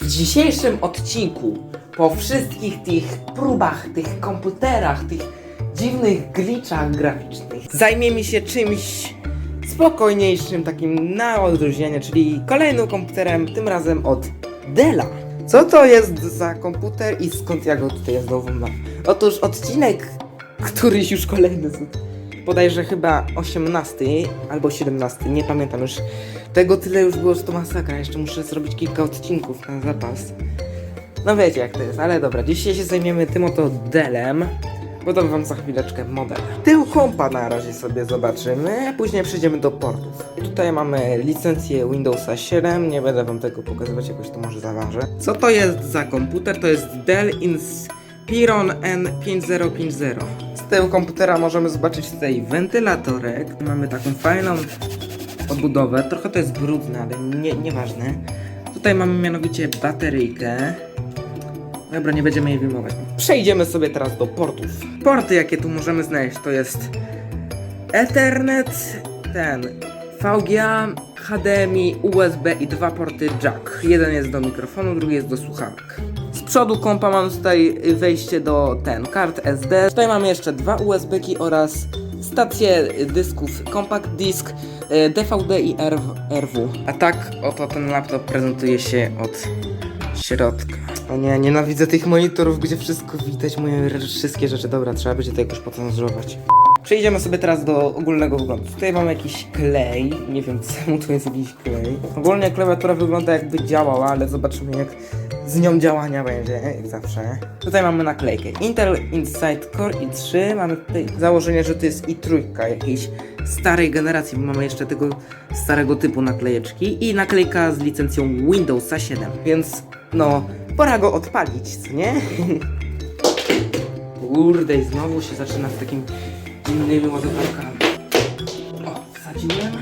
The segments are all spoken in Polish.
W dzisiejszym odcinku, po wszystkich tych próbach, tych komputerach, tych dziwnych glitchach graficznych, zajmiemy się czymś spokojniejszym, takim na odróżnienie, czyli kolejnym komputerem, tym razem od Della. Co to jest za komputer i skąd ja go tutaj znowu mam? Otóż odcinek, któryś już kolejny, bodajże chyba 18 albo 17, nie pamiętam już. Tego tyle już było, że to masakra. Jeszcze muszę zrobić kilka odcinków na zapas. No wiecie jak to jest, ale dobra. Dzisiaj się zajmiemy tym oto Delem. Podam wam za chwileczkę model. Tył kompa na razie sobie zobaczymy, później przejdziemy do portów. Tutaj mamy licencję Windowsa 7, nie będę wam tego pokazywać, jakoś to może zaważę. Co to jest za komputer? To jest Dell Inspiron N5050. Z tyłu komputera możemy zobaczyć tutaj wentylatorek. Mamy taką fajną obudowę. Trochę to jest brudne, ale nie, nieważne. Tutaj mamy mianowicie bateryjkę. Dobra, nie będziemy jej wyjmować. Przejdziemy sobie teraz do portów. Porty, jakie tu możemy znaleźć, to jest Ethernet, ten VGA, HDMI, USB i dwa porty jack. Jeden jest do mikrofonu, drugi jest do słuchawek. Przodu kompa mamy tutaj wejście do ten kart SD. Tutaj mamy jeszcze dwa USB-ki oraz stację dysków Compact Disc, e, DVD i RW. RW. A tak oto ten laptop prezentuje się od środka. O nie, nienawidzę tych monitorów, gdzie wszystko widać, moje wszystkie rzeczy. Dobra, trzeba będzie to jakoś pocenzurować. Przejdziemy sobie teraz do ogólnego wyglądu. Tutaj mamy jakiś klej, nie wiem czemu tu jest jakiś klej. Ogólnie klawiatura wygląda jakby działała, ale zobaczymy jak z nią działania będzie, jak zawsze. Tutaj mamy naklejkę Intel Inside Core i3, mamy tutaj założenie, że to jest i3 jakiejś starej generacji, bo mamy jeszcze tego starego typu naklejeczki i naklejka z licencją Windowsa 7, więc no, pora go odpalić, co nie? Kurde, i znowu się zaczyna z takimi innymi ładowarkami. O, wsadziłem.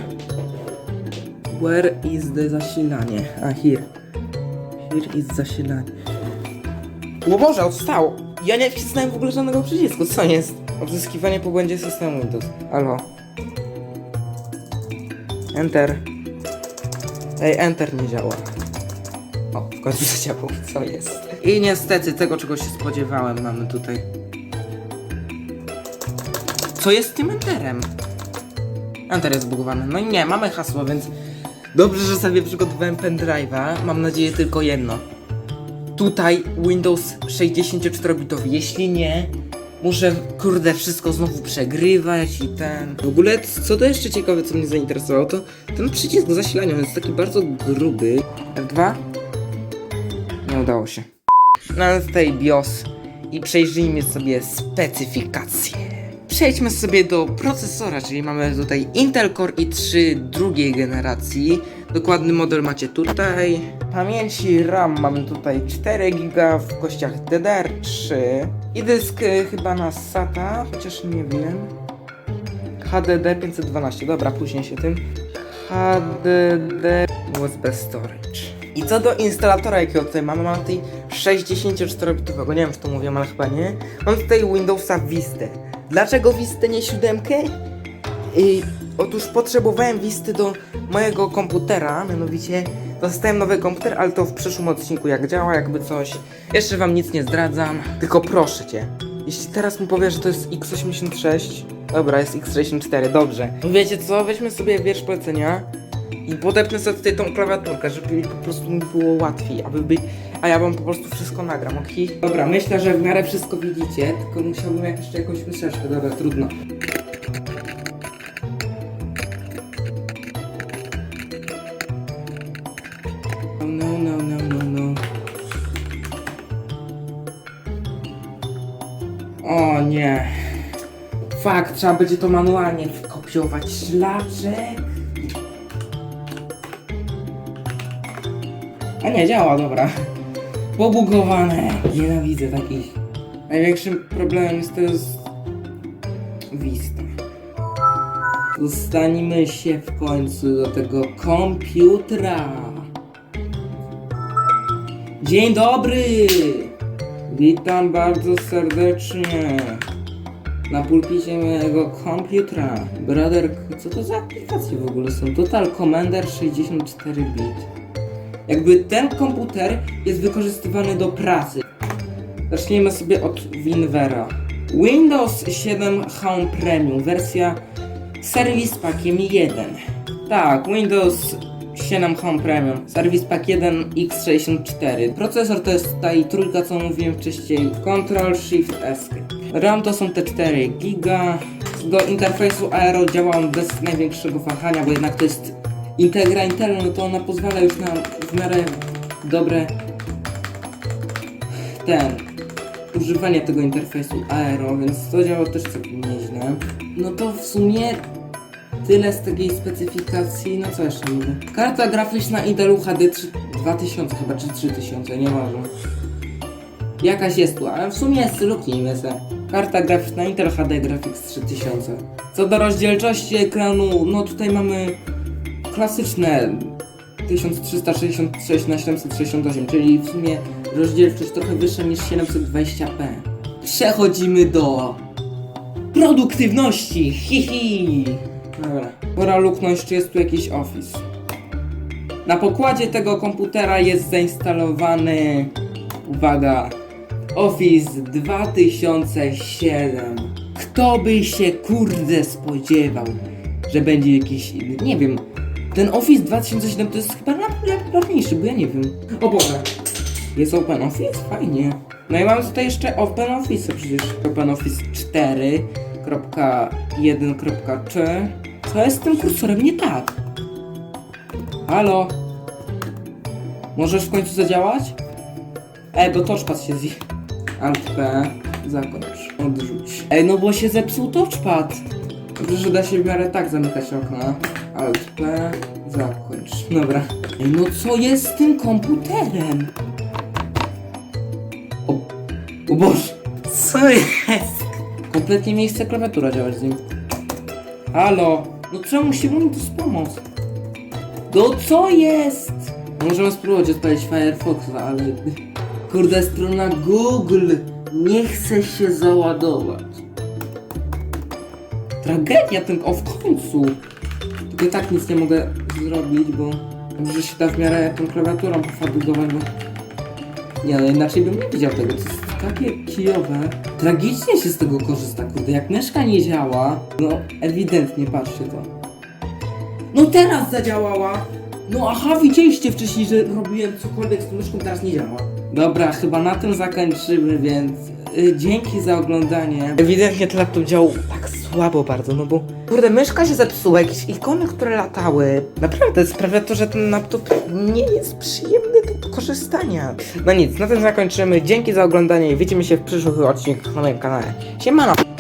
Where is the zasilanie? A, here. Here is zasilanie. O Boże, odstało! Ja nie wcisnąłem w ogóle żadnego przycisku, co jest? Odzyskiwanie po błędzie systemu Windows. Halo. Enter. Ej, Enter nie działa. O, w końcu zadziałał, co jest? I niestety tego, czego się spodziewałem, mamy tutaj. Co jest z tym Enterem? Enter jest zbugowany. No i nie, mamy hasło, więc dobrze, że sobie przygotowałem pendrive'a. Mam nadzieję tylko jedno. Tutaj Windows 64-bitowy. Jeśli nie, muszę, kurde, wszystko znowu przegrywać i ten... W ogóle, co to jeszcze ciekawe, co mnie zainteresowało, to ten przycisk zasilania, on jest taki bardzo gruby. F2? Nie udało się. No ale BIOS i przejrzyjmy sobie specyfikacje. Przejdźmy sobie do procesora, czyli mamy tutaj Intel Core i3 drugiej generacji. Dokładny model macie tutaj. Pamięci RAM mamy tutaj 4 GB w kościach DDR3 i dysk chyba na SATA, chociaż nie wiem. HDD 512, dobra, później się tym. HDD USB Storage. I co do instalatora, jakiego tutaj mamy, mam tutaj 64-bitowego, nie wiem, czy to mówię, ale chyba nie. Mam tutaj Windowsa Vista. Dlaczego Vista, nie siódemkę? I otóż potrzebowałem Visty do mojego komputera, mianowicie dostałem nowy komputer, ale to w przyszłym odcinku jak działa, jakby coś. Jeszcze wam nic nie zdradzam, tylko proszę cię. Jeśli teraz mi powiesz, że to jest x86, dobra, jest x64, dobrze. Wiecie co, weźmy sobie wiersz polecenia i podepnę sobie tutaj tą klawiaturkę, żeby po prostu mi było łatwiej, aby być, a ja wam po prostu wszystko nagram, ok? Dobra, myślę, że w miarę wszystko widzicie, tylko musiałbym jeszcze jakąś myszeczkę, dobra, trudno. No, no, no, no, no. O nie. Fakt, trzeba będzie to manualnie wkopiować. Szlaczek. A nie, działa, dobra. Pobugowane. Nienawidzę takich. Największym problemem jest to jest... Vista. Dostańmy się w końcu do tego komputera. Dzień dobry! Witam bardzo serdecznie na pulpicie mojego komputera. Brother, co to za aplikacje w ogóle są? Total Commander 64 bit. Jakby ten komputer jest wykorzystywany do pracy. Zacznijmy sobie od Winvera. Windows 7 Home Premium, wersja Service Packiem 1. Tak, Windows 7 Home Premium, Service Pack 1 x64. Procesor to jest ta i trójka, co mówiłem wcześniej. Ctrl Shift Escape. RAM to są te 4 giga. Do interfejsu Aero działam bez największego wahania, bo jednak to jest Integra Intelu, no to ona pozwala już na w miarę dobre ten używanie tego interfejsu Aero, więc to działa też całkiem nieźle. No to w sumie tyle z takiej specyfikacji, no co jeszcze mówię? Karta graficzna Intelu HD 3, 2000 chyba, czy 3000, nie ważne. Jakaś jest tu, ale w sumie jest luknijmy se. Karta graficzna Intel HD Graphics 3000. Co do rozdzielczości ekranu, no tutaj mamy klasyczne 1366 na 768, czyli w sumie rozdzielczość trochę wyższa niż 720p. Przechodzimy do produktywności, hihi. Dobra, pora luknąć, czy jest tu jakiś Office. Na pokładzie tego komputera jest zainstalowany, uwaga, Office 2007. Kto by się kurde spodziewał, że będzie jakiś inny, nie wiem. Ten Office 2007 to jest chyba najpopularniejszy, bo ja nie wiem. O Boże. Jest Open Office? Fajnie. No i mamy tutaj jeszcze Open Office przecież. Open Office 4.1.3 Co jest z tym kursorem nie tak? Halo? Możesz w końcu zadziałać? Ej, bo touchpad się zje... Alt P. Zakończ. Odrzuć. Ej, no bo się zepsuł touchpad. Dobrze, że da się w miarę tak zamykać okna. Alt P. Zakończ. Dobra. Ej, no co jest z tym komputerem? O, o Boże. Co jest? Kompletnie nie chce klawiatura działać z nim. Halo? No czemu się mu to pomóc? No co jest? Możemy spróbować odpalić Firefoxa, ale... Kurde, strona Google nie chce się załadować. Tragedia ten... O, w końcu! I tak nic nie mogę zrobić, bo... Dobrze się da w miarę tą klawiaturą pofatygować, bo... Nie, no inaczej bym nie widział tego. To jest takie kijowe. Tragicznie się z tego korzysta, kurde. Jak myszka nie działa, no ewidentnie, patrzcie to. No teraz zadziałała! No aha, widzieliście wcześniej, że robiłem cokolwiek z tą myszką, teraz nie działa. Dobra, chyba na tym zakończymy, więc y, dzięki za oglądanie. Ewidentnie ten laptop działał tak słabo bardzo, no bo kurde, myszka się zepsuła, jakieś ikony, które latały. Naprawdę sprawia to, że ten laptop nie jest przyjemny do korzystania. No nic, na tym zakończymy. Dzięki za oglądanie i widzimy się w przyszłych odcinkach na moim kanale. Siemano!